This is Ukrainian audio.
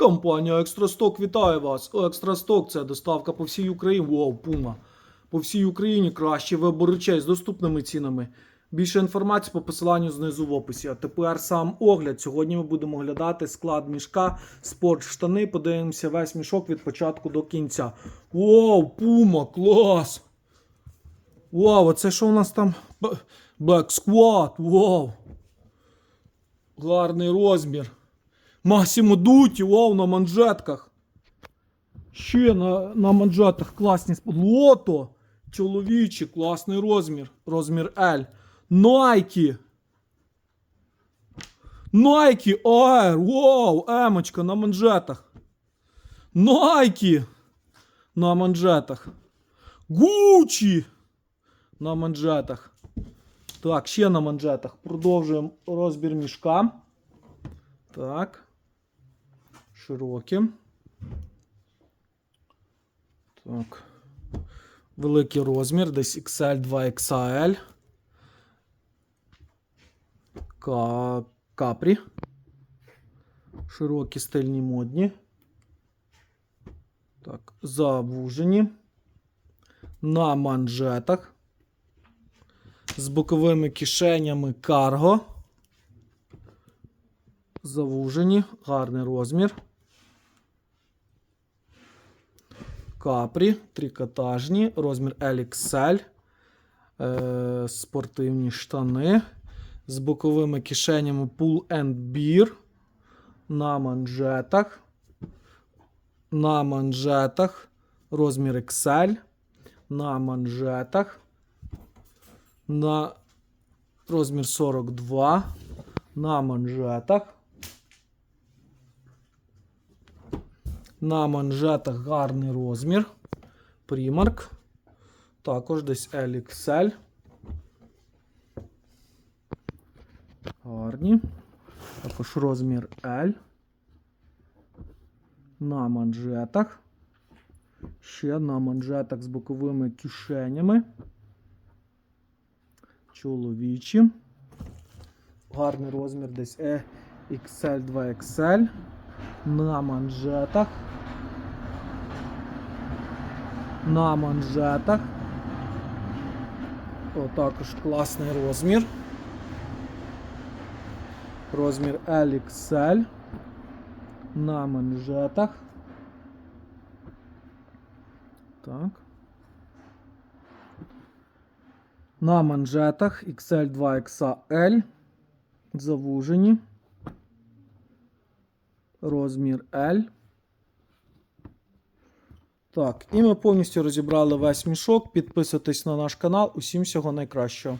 Компанія Екстрасток вітає вас. Екстрасток це доставка по всій Україні. Вау, пума. По всій Україні кращий вибор речей з доступними цінами. Більше інформації по посиланню знизу в описі. А тепер сам огляд. Сьогодні ми будемо оглядати склад мішка, спорт штани. Подивимося весь мішок від початку до кінця. Вау, пума, клас! Вау, а це що у нас там? Б- Black Squad, вау. Гарний розмір. Масімо Дуті, вау, на манжетках. Ще на, на манжетах класні Лото. Чоловічі, класний розмір. Розмір L. Nike. Nike Air. Вау, емочка на манжетах. Nike. На манжетах. Gucci. На манжетах. Так, ще на манжетах. Продовжуємо розбір мішка. Так. Широким. Так. Великий розмір, десь XL 2 XL. Капрі. Широкі стильні модні. Так, завужені. На манжетах. З боковими кишенями карго. Завужені, гарний розмір. Капрі, трикотажні, розмір LXL, е, спортивні штани з боковими кишенями Pull and Beer на манжетах. На манжетах розмір XL. На манжетах. На розмір 42. На манжетах. На манжетах гарний розмір. Примарк. Також десь LXL. Гарні. Також розмір L. На манжетах. Ще на манжетах з боковими кишенями. Чоловічі. Гарний розмір десь E XL 2XL. На манжетах. На манжетах. О, також класний розмір. Розмір LXL. На манжетах. Так. На манжетах XL 2XL. Завужені. Розмір L. Так, і ми повністю розібрали весь мішок. Підписуйтесь на наш канал. Усім всього найкращого.